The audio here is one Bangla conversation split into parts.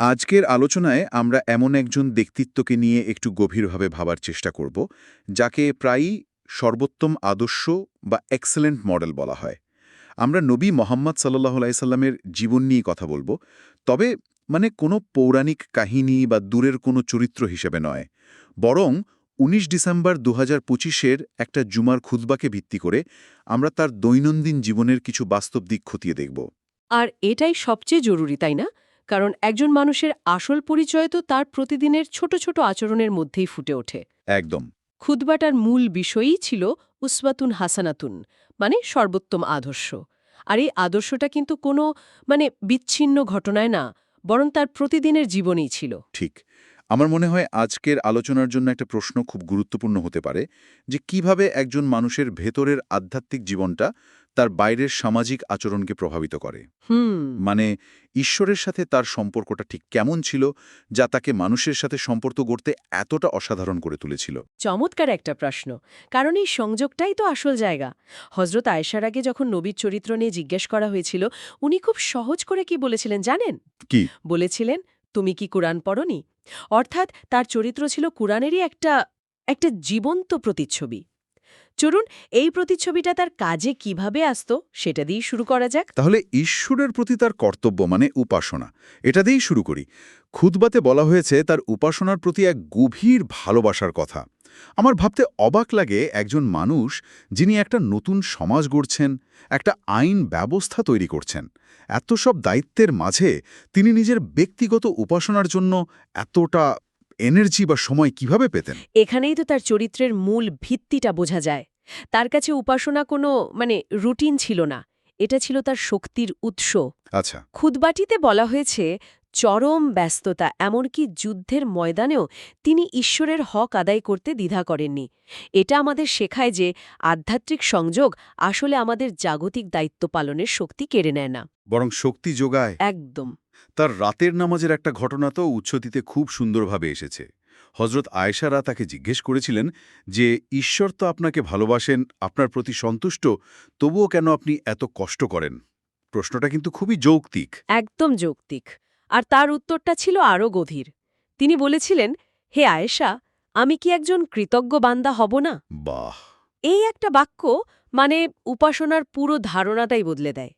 আজকের আলোচনায় আমরা এমন একজন ব্যক্তিত্বকে নিয়ে একটু গভীরভাবে ভাবার চেষ্টা করব, যাকে প্রায়ই সর্বোত্তম আদর্শ বা এক্সেলেন্ট মডেল বলা হয়। আমরা নবী মোহাম্মদ সাল্লাহ আলাইসাল্লামের জীবন নিয়ে কথা বলব, তবে মানে কোনো পৌরাণিক কাহিনী বা দূরের কোনো চরিত্র হিসেবে নয়, বরং ১৯ ডিসেম্বর দু হাজার একটা জুমার খুতবাকে ভিত্তি করে আমরা তার দৈনন্দিন জীবনের কিছু বাস্তব দিক খতিয়ে দেখব। আর এটাই সবচেয়ে জরুরি, তাই না? কারণ একজন মানুষের আসল পরিচয় তো তার প্রতিদিনের ছোট ছোট আচরণের মধ্যেই ফুটে ওঠে। একদম। খুদবাটার মূল বিষয়ই ছিল উসওয়াতুন হাসানাতুন মানে সর্বোত্তম আদর্শ। আর এই আদর্শটা কিন্তু কোনো মানে বিচ্ছিন্ন ঘটনায় না বরং তার প্রতিদিনের জীবনেই ছিল। ঠিক। আমার মনে হয় আজকের আলোচনার জন্য একটা প্রশ্ন খুব গুরুত্বপূর্ণ হতে পারে যে কীভাবে একজন মানুষের ভেতরের আধ্যাত্মিক জীবনটা তার বাইরের সামাজিক আচরণকে প্রভাবিত করে। হুম। মানে ঈশ্বরের সাথে তার সম্পর্কটা ঠিক কেমন ছিল যা তাকে মানুষের সাথে সম্পর্ক গড়তে এতটা অসাধারণ করে তুলেছিল? চমৎকার একটা প্রশ্ন কারণ এই সংযোগটাই তো আসল জায়গা। হজরত আয়েশার আগে যখন নবীর চরিত্র নিয়ে জিজ্ঞেস করা হয়েছিল উনি খুব সহজ করে কি বলেছিলেন জানেন? কি? বলেছিলেন তুমি কি কোরআন পড়নি? অর্থাৎ তার চরিত্র ছিল কুরআনেরই একটা একটা জীবন্ত প্রতিচ্ছবি। চলুন এই প্রতিচ্ছবিটা তার কাজে কীভাবে আসত সেটা দিয়েই শুরু করা যাক। তাহলে ঈশ্বরের প্রতি তার কর্তব্য মানে উপাসনা। এটা দিয়েই শুরু করি। খুদবাতে বলা হয়েছে তার উপাসনার প্রতি এক গভীর ভালোবাসার কথা। আমার ভাবতে অবাক লাগে একজন মানুষ যিনি একটা নতুন সমাজ গড়ছেন, একটা আইন ব্যবস্থা তৈরি করছেন। এত সব দায়িত্বের মাঝে তিনি নিজের ব্যক্তিগত উপাসনার জন্য এতটা এনার্জি বা সময় কীভাবে পেতেন? এখানেই তো তার চরিত্রের মূল ভিত্তিটা বোঝা যায়। তার কাছে উপাসনা কোনো মানে রুটিন ছিল না। এটা ছিল তার শক্তির উৎস। আচ্ছা। খুদবাটিতে বলা হয়েছে চরম ব্যস্ততা এমনকি যুদ্ধের ময়দানেও তিনি ঈশ্বরের হক আদায় করতে দ্বিধা করেননি। এটা আমাদের শেখায় যে আধ্যাত্মিক সংযোগ আসলে আমাদের জাগতিক দায়িত্ব পালনের শক্তি কেড়ে নেয় না। বরং শক্তি যোগায়। একদম। তার রাতের নামাজের একটা ঘটনা তো উচ্ছতিতে খুব সুন্দরভাবে এসেছে। হজরত আয়েশারা তাকে জিজ্ঞেস করেছিলেন যে ঈশ্বর তো আপনাকে ভালোবাসেন আপনার প্রতি সন্তুষ্ট তবুও কেন আপনি এত কষ্ট করেন? প্রশ্নটা কিন্তু খুবই যৌক্তিক। একদম যৌক্তিক। আর তার উত্তরটা ছিল আরও গভীর। তিনি বলেছিলেন হে আয়েশা আমি কি একজন কৃতজ্ঞ বান্দা হব না? বাহ! এই একটা বাক্য মানে উপাসনার পুরো ধারণাটাই বদলে দেয়।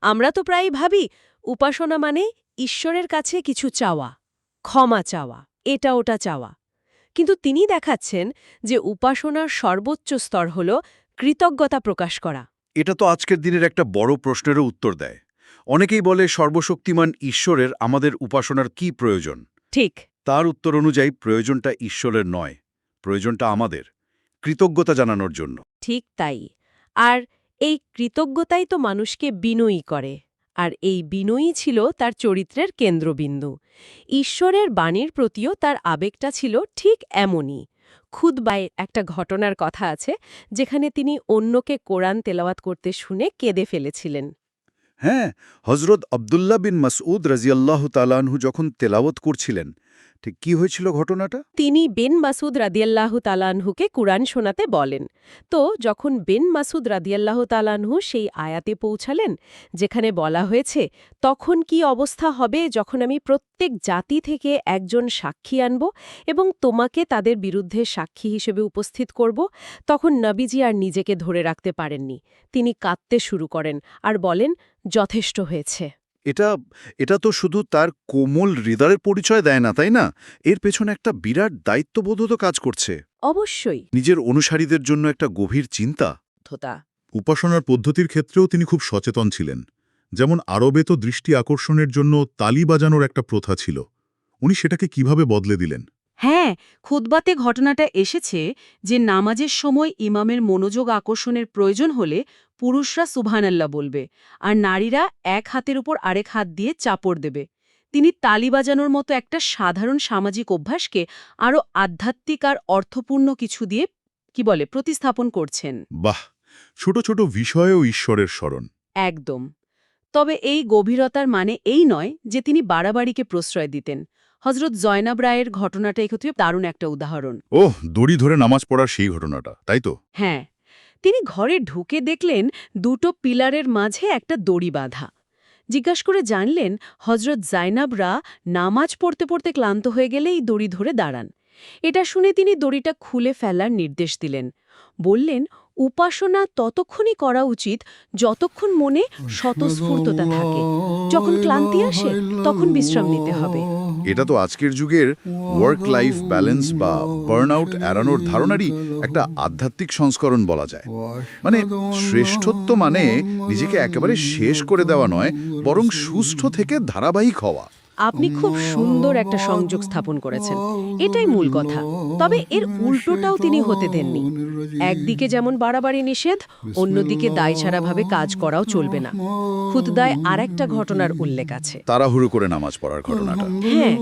আমরা তো প্রায়ই ভাবি উপাসনা মানে ঈশ্বরের কাছে কিছু চাওয়া ক্ষমা চাওয়া এটা ওটা চাওয়া। কিন্তু তিনি দেখাচ্ছেন যে উপাসনার সর্বোচ্চ স্তর হল কৃতজ্ঞতা প্রকাশ করা। এটা তো আজকের দিনের একটা বড় প্রশ্নেরও উত্তর দেয়। অনেকেই বলে সর্বশক্তিমান ঈশ্বরের আমাদের উপাসনার কি প্রয়োজন? ঠিক। তার উত্তর অনুযায়ী প্রয়োজনটা ঈশ্বরের নয় প্রয়োজনটা আমাদের কৃতজ্ঞতা জানানোর জন্য। ঠিক তাই। আর এই কৃতজ্ঞতাই তো মানুষকে বিনয়ী করে। আর এই বিনয়ী ছিল তার চরিত্রের কেন্দ্রবিন্দু। ঈশ্বরের বাণীর প্রতিও তার আবেগটা ছিল ঠিক এমনই। খুদবাই একটা ঘটনার কথা আছে, যেখানে তিনি অন্যকে কোরআন তেলাওয়াত করতে শুনে কেঁদে ফেলেছিলেন। হ্যাঁ হজরত আবদুল্লাহ বিন মাসউদ রাজিয়াল্লাহ তালানহু যখন তেলাওয়াত করছিলেন ঠিক কি হয়েছিল ঘটনাটা? তিনি বেন মাসুদ রাদিয়াল্লাহু তালানহুকে কুরআন শোনাতে বলেন। তো যখন বেন মাসুদ রাদিয়াল্লাহু তালানহু সেই আয়াতে পৌঁছালেন, যেখানে বলা হয়েছে, তখন কি অবস্থা হবে যখন আমি প্রত্যেক জাতি থেকে একজন সাক্ষী আনব এবং তোমাকে তাদের বিরুদ্ধে সাক্ষী হিসেবে উপস্থিত করব, তখন নবীজি আর নিজেকে ধরে রাখতে পারেননি। তিনি কাঁদতে শুরু করেন আর বলেন, যথেষ্ট হয়েছে। এটা এটা তো শুধু তার কোমল হৃদয়ের পরিচয় দেয় না তাই না? এর পেছনে একটা বিরাট দায়িত্ববোধ তো কাজ করছে। অবশ্যই। নিজের অনুসারীদের জন্য একটা গভীর চিন্তা। উপাসনার পদ্ধতির ক্ষেত্রেও তিনি খুব সচেতন ছিলেন। যেমন আরবে তো দৃষ্টি আকর্ষণের জন্য তালি বাজানোর একটা প্রথা ছিল। উনি সেটাকে কীভাবে বদলে দিলেন? হ্যাঁ খুতবাতে ঘটনাটা এসেছে যে নামাজের সময় ইমামের মনোযোগ আকর্ষণের প্রয়োজন হলে পুরুষরা সুবহানাল্লাহ বলবে আর নারীরা এক হাতের উপর আরেক হাত দিয়ে চাপড় দেবে। তিনি তালি বাজানোর মতো একটা সাধারণ সামাজিক অভ্যাসকে আরও আধ্যাত্মিক আর অর্থপূর্ণ কিছু দিয়ে কি বলে প্রতিস্থাপন করছেন। বাহ! ছোট ছোট বিষয়েও ঈশ্বরের স্মরণ। একদম। তবে এই গভীরতার মানে এই নয় যে তিনি বাড়াবাড়িকে প্রশ্রয় দিতেন। হজরত জয়নাব রায়ের ঘটনাটা এক্ষেত্রে দারুণ একটা উদাহরণ। ওহ দড়ি ধরে নামাজ পড়ার সেই ঘটনাটা তাই তো? হ্যাঁ তিনি ঘরে ঢুকে দেখলেন দুটো পিলারের মাঝে একটা দড়ি বাঁধা। জিজ্ঞাসা করে জানলেন হজরত জাইনাবরা নামাজ পড়তে পড়তে ক্লান্ত হয়ে গেলেই দড়ি ধরে দাঁড়ান। এটা শুনে তিনি দড়িটা খুলে ফেলার নির্দেশ দিলেন। বললেন উপাসনা ততক্ষণই করা উচিত যতক্ষণ মনে স্বতঃস্ফূর্ততা থাকে। যখন ক্লান্তি আসে তখন বিশ্রাম নিতে হবে। এটা তো আজকের যুগের ওয়ার্ক লাইফ ব্যালেন্স বা বার্ন আউট এড়ানোর ধারণারই একটা আধ্যাত্মিক সংস্করণ বলা যায়। মানে শ্রেষ্ঠত্ব মানে নিজেকে একেবারে শেষ করে দেওয়া নয়, বরং সুস্থ থেকে ধারাবাহিক হওয়া। আপনি খুব সুন্দর একটা সংযোগ স্থাপন করেছেন। এটাই মূল কথা। তবে এর উল্টোটাও তিনি হতে দেননি। একদিকে যেমন বাড়াবাড়ি নিষেধ অন্যদিকে দায়ছাড়াভাবে কাজ করাও চলবে না। খুতদায় আর একটা ঘটনার উল্লেখ আছে। তাড়াহুড়ো করে নামাজ পড়ার ঘটনাটা। হ্যাঁ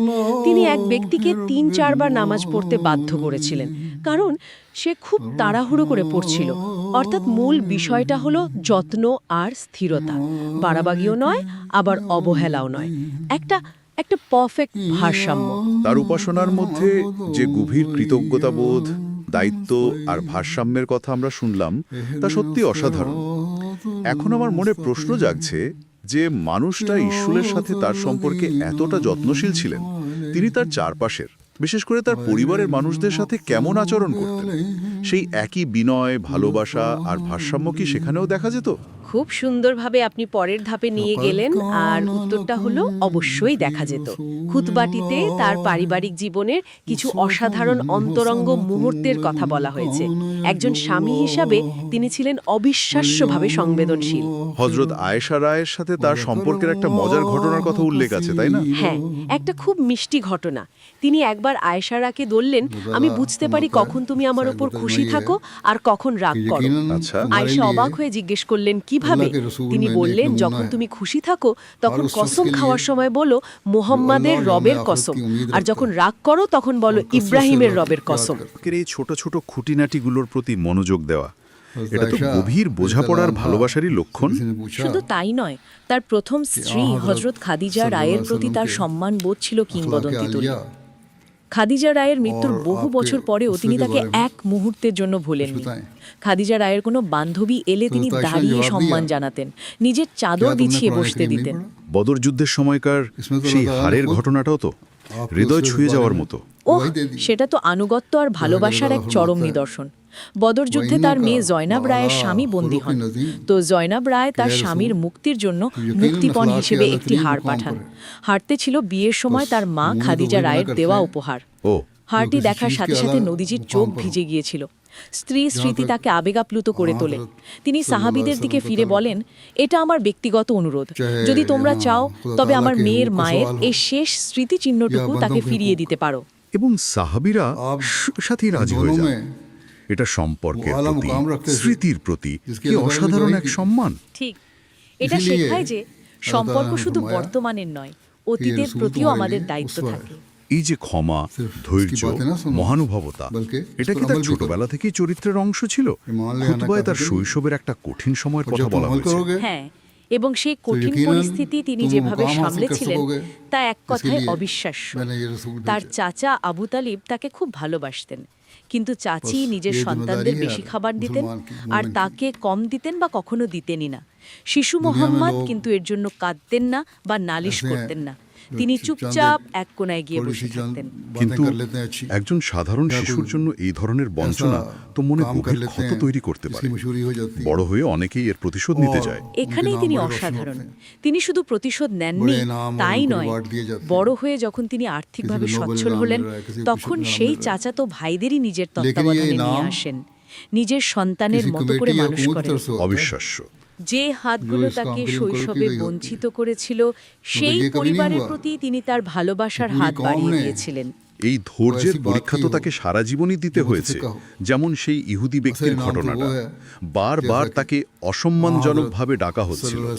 তিনি এক ব্যক্তিকে তিন চারবার নামাজ পড়তে বাধ্য করেছিলেন। কারণ সে খুব তাড়াহুড়ো করে পড়ছিল। অর্থাৎ মূল বিষয়টা হলো যত্ন আর স্থিরতা। বাড়াবাগিও নয়, আবার অবহেলাও নয়। একটা একটা পারফেক্ট ভারসাম্য। তার উপাসনার মধ্যে যে গভীর কৃতজ্ঞতাবোধ, দায়িত্ব আর ভারসাম্যের কথা আমরা শুনলাম, তা সত্যি অসাধারণ। এখন আমার মনে প্রশ্ন জাগছে যে মানুষটা ঈশ্বরের সাথে তার সম্পর্কে এতটা যত্নশীল ছিলেন, তিনি তার চারপাশের, বিশেষ করে তার পরিবারের মানুষদের সাথে কেমন আচরণ করতেন? সেই একই বিনয় ভালোবাসা আর ভারসাম্য কি সেখানেও দেখা যেত? খুব সুন্দরভাবে আপনি পরের ধাপে নিয়ে গেলেন আর উত্তরটা হলো অবশ্যই দেখা যেত। খুতবাটিতে তার পারিবারিক জীবনের কিছু অসাধারণ অন্তরঙ্গ মুহূর্তের কথা বলা হয়েছে। একজন স্বামী হিসাবে তিনি ছিলেন অবিশ্বাস্যভাবে সংবেদনশীল। হজরত আয়েশা রায়ের সাথে তার সম্পর্কের একটা মজার ঘটনার কথা উল্লেখ আছে তাই না? হ্যাঁ একটা খুব মিষ্টি ঘটনা। তিনি একবার আয়েশারাকে বললেন আমি বুঝতে পারি কখন তুমি আমার উপর খুশি থাকো আর কখন রাগ করো। আচ্ছা। আয়েশা অবাক হয়ে জিজ্ঞেস করলেন কীভাবে? তিনি বললেন যখন তুমি খুশি থাকো তখন কসম খাওয়ার সময় বলো মোহাম্মদের রবের কসম। আর যখন রাগ করো তখন বলো ইব্রাহিমের রবের কসম। এই ছোট ছোট খুঁটিনাটিগুলোর প্রতি মনোযোগ দেওয়া এটা তো গভীর বোঝাপড়ার ভালোবাসারই লক্ষণ। শুধু তাই নয় তার প্রথম স্ত্রী হজরত খাদিজা রায়ের প্রতি তার সম্মান বোধ ছিল কিংবদন্তি তুল্য। খাদিজা রায়ের মৃত্যুর বহু বছর পরেও তিনি তাকে এক মুহূর্তের জন্য ভুলেননি। খাদিজা রায়ের কোনো বান্ধবী এলে তিনি দাঁড়িয়ে সম্মান জানাতেন। নিজের চাদর বিছিয়ে বসতে দিতেন। বদর যুদ্ধের সময়কার সেই হারের ঘটনাটাও তো হৃদয় ছুঁয়ে যাওয়ার মতো। ও সেটা তো আনুগত্য আর ভালোবাসার এক চরম নিদর্শন। বদর যুদ্ধে তার মেয়ে জয়নাব রায়ের স্বামী বন্দী হন। তো জয়নাব রায় তার স্বামীর মুক্তির জন্য মুক্তিপণ হিসেবে একটি হার পাঠান। হারতে ছিল বিয়ের সময় তার মা খাদিজা রায়ের দেওয়া উপহার। হারটি দেখার সাথে সাথে নদীজির চোখ ভিজে গিয়েছিল। স্ত্রী স্মৃতি তাকে আবেগাপ্লুত করে তোলে। তিনি সাহাবিদের দিকে ফিরে বলেন এটা আমার ব্যক্তিগত অনুরোধ। যদি তোমরা চাও তবে আমার মেয়ের মায়ের এই শেষ স্মৃতিচিহ্নটুকু তাকে ফিরিয়ে দিতে পারো। এবং সাহাবিরা সাথেই রাজি হয়ে যায়। এটা সম্পর্কের প্রতি স্মৃতির প্রতি। কি অসাধারণ এক সম্মান। ঠিক। এটা শেখায় যে সম্পর্ক শুধু বর্তমানের নয় অতীতের প্রতিও আমাদের দায়িত্ব থাকে। এই যে ক্ষমা ধৈর্য মহানুভবতা এটা কি তার ছোটবেলা থেকেই চরিত্রের অংশ ছিল? খুতবায় তার শৈশবের একটা কঠিন সময়ের কথা বলা হয়েছে। হ্যাঁ এবং সেই কঠিন পরিস্থিতি তিনি যেভাবে সামলেছিলেন তা এক কথায় অবিশ্বাস্য। তার চাচা আবু তালিব তাকে খুব ভালোবাসতেন। কিন্তু চাচি নিজের সন্তানদের বেশি খাবার দিতেন আর তাকে কম দিতেন বা কখনো দিতেনই না। শিশু মোহাম্মদ কিন্তু এর জন্য কাঁদতেন না বা নালিশ করতেন না। তিনি চুপচাপ এক কোনায় গিয়ে বসে থাকতেন। কিন্তু একজন সাধারণ শিশুর জন্য এই ধরনের বঞ্চনা তো মনে গভীর ক্ষত তৈরি করতে পারে। বড় হয়ে অনেকেই এর প্রতিশোধ নিতে যায়। এখানেই তিনি অসাধারণ। তিনি শুধু প্রতিশোধ নেননি তাই নয় বড় হয়ে যখন তিনি আর্থিকভাবে সচ্ছল হলেন তখন সেই চাচাতো ভাইদেরই নিজের তত্ত্বাবধানে নিয়ে আসেন। নিজের সন্তানের মতো করে মানুষ করেন। অবিশ্বাস্য। যে হাতগুলো তাকে শৈশবে বঞ্চিত করেছিল সেই পরিবারের প্রতি তিনি তার ভালোবাসার হাত বাড়িয়ে দিয়েছিলেন। এই ধৈর্যের পরীক্ষা তো তাকে সারা জীবনই দিতে হয়েছে যেমন সেই ইহুদি ব্যক্তির ঘটনাটা। বারবার তাকে অসম্মানজনকভাবে ডাকা হচ্ছিল।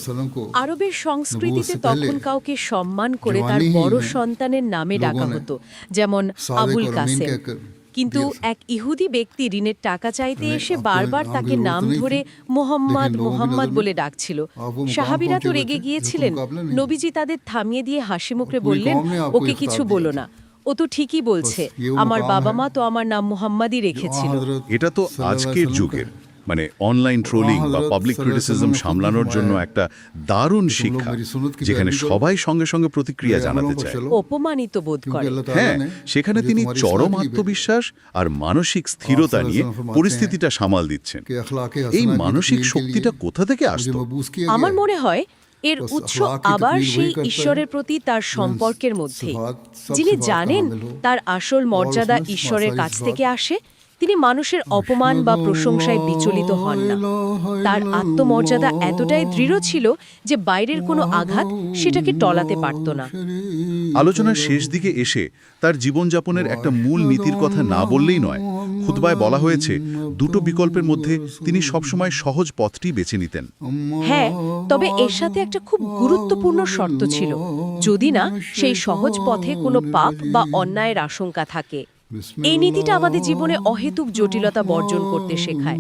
আরবের সংস্কৃতিতে তখন কাউকে সম্মান করে তার বড় সন্তানের নামে ডাকা হতো যেমন আবুল কাসেম। কিন্তু এক ইহুদি ব্যক্তি ঋণের টাকা চাইতে এসে বারবার তাকে নাম ধরে মোহাম্মদ মোহাম্মদ বলে ডাকছিল। সাহাবিরা তো রেগে গিয়েছিলেন। নবীজি তাদের থামিয়ে দিয়ে হাসি মুখে বললেন ওকে কিছু বলো না। ও তো ঠিকই বলছে আমার বাবা মা তো আমার নাম মোহাম্মদই রেখেছিল। এটা তো আজকের যুগের। মানে অনলাইন ট্রোলিং বা পাবলিক ক্রিটিসিজম সামলানোর জন্য একটা দারুণ শিক্ষা যেখানে সবাই সঙ্গে সঙ্গে প্রতিক্রিয়া জানাতে চায়। অপমানিত বোধ করে। হ্যাঁ সেখানে তিনি চরম আত্মবিশ্বাস আর মানসিক স্থিরতা নিয়ে পরিস্থিতিটা সামাল দিচ্ছেন। এই মানসিক শক্তিটা কোথা থেকে আসতো? আমার মনে হয় এর উৎস আবার সেই ঈশ্বরের প্রতি তার সম্পর্কের মধ্যে। যিনি জানেন তার আসল মর্যাদা ঈশ্বরের কাছ থেকে আসে তিনি মানুষের অপমান বা প্রশংসায় বিচলিত হন না। তার আত্মমর্যাদা এতটাই দৃঢ় ছিল যে বাইরের কোনো আঘাত সেটাকে টলাতে পারত না। আলোচনার শেষ দিকে এসে তার জীবনযাপনের একটা মূল নীতির কথা না বললেই নয়। খুতবায় বলা হয়েছে দুটো বিকল্পের মধ্যে তিনি সবসময় সহজ পথটি বেছে নিতেন। হ্যাঁ তবে এর সাথে একটা খুব গুরুত্বপূর্ণ শর্ত ছিল। যদি না সেই সহজ পথে কোনো পাপ বা অন্যায়ের আশঙ্কা থাকে। এই নীতিটা আমাদের জীবনে অহেতুক জটিলতা বর্জন করতে শেখায়।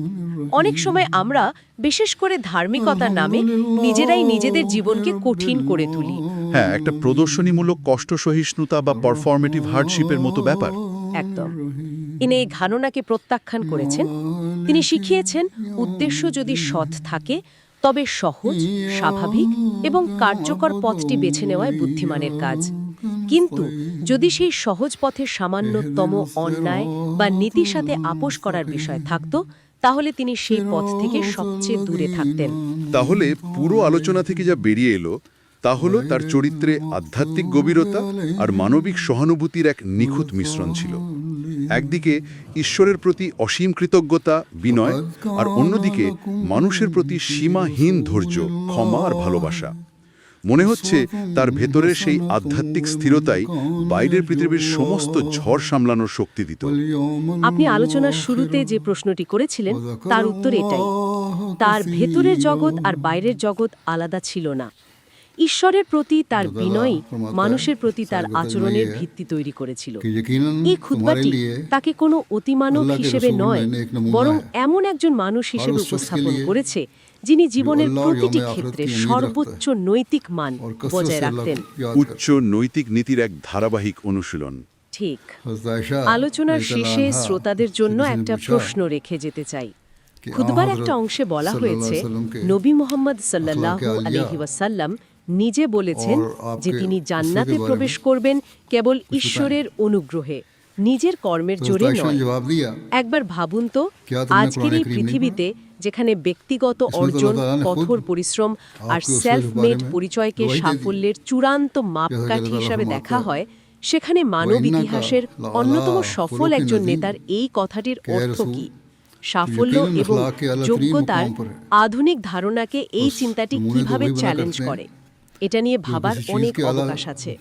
অনেক সময় আমরা বিশেষ করে ধার্মিকতার নামে নিজেরাই নিজেদের জীবনকে কঠিন করে তুলি। হ্যাঁ একটা প্রদর্শনীমূলক কষ্ট সহিষ্ণুতা বা পারফর্মেটিভ হার্ডশিপের মতো ব্যাপার। একদম। ইনি এই ধারণাকে প্রত্যাখ্যান করেছেন। তিনি শিখিয়েছেন উদ্দেশ্য যদি সৎ থাকে তবে সহজ স্বাভাবিক এবং কার্যকর পথটি বেছে নেওয়ায় বুদ্ধিমানের কাজ। কিন্তু যদি সেই সহজ পথের সামান্যতম অন্যায় বা নীতির সাথে আপোষ করার বিষয় থাকত তাহলে তিনি সেই পথ থেকে সবচেয়ে দূরে থাকতেন। তাহলে পুরো আলোচনা থেকে যা বেরিয়ে এলো তা হলো তার চরিত্রে আধ্যাত্মিক গভীরতা আর মানবিক সহানুভূতির এক নিখুঁত মিশ্রণ ছিল। একদিকে ঈশ্বরের প্রতি অসীম কৃতজ্ঞতা বিনয় আর অন্যদিকে মানুষের প্রতি সীমাহীন ধৈর্য ক্ষমা আর ভালোবাসা। মনে হচ্ছে তার ভেতরের সেই আধ্যাত্মিক স্থিরতাই বাইরের পৃথিবীর সমস্ত ঝড় সামলানোর শক্তি দিত। আপনি আলোচনার শুরুতে যে প্রশ্নটি করেছিলেন তার উত্তর এটাই। তার ভেতরের জগৎ আর বাইরের জগৎ আলাদা ছিল না। ঈশ্বরের প্রতি তার বিনয় মানুষের প্রতি তার আচরণের ভিত্তি তৈরি করেছিল। এই খুতবাটি তাকে কোনো অতিমানব হিসেবে নয় বরং এমন একজন মানুষ হিসেবে উপস্থাপন করেছে যিনি জীবনের প্রতিটি ক্ষেত্রে সর্বোচ্চ নৈতিক মান বজায় রাখতেন। উচ্চ নৈতিক নীতির এক ধারাবাহিক অনুশীলন। ঠিক। আলোচনার শেষে শ্রোতাদের জন্য একটা প্রশ্ন রেখে যেতে চাই। খুদবার একটা অংশে বলা হয়েছে নবী মোহাম্মদ সাল্লাল্লাহু আলাইহি ওয়াসাল্লাম নিজে বলেছেন যে তিনি জান্নাতে প্রবেশ করবেন কেবল ঈশ্বরের অনুগ্রহে। নিজের কর্মের জোরে নয়। একবার ভাবুন তো আজকের এই পৃথিবীতে যেখানে ব্যক্তিগত অর্জন কঠোর পরিশ্রম আর সেলফ মেড পরিচয়কে সাফল্যের চূড়ান্ত মাপকাঠি হিসাবে দেখা হয়। সেখানে মানব ইতিহাসের অন্যতম সফল একজন নেতার এই কথাটির অর্থ কি? সাফল্য এবং যোগ্যতার আধুনিক ধারণাকে এই চিন্তাটি কীভাবে চ্যালেঞ্জ করে? এটা নিয়ে ভাবার অনেক অবকাশ আছে।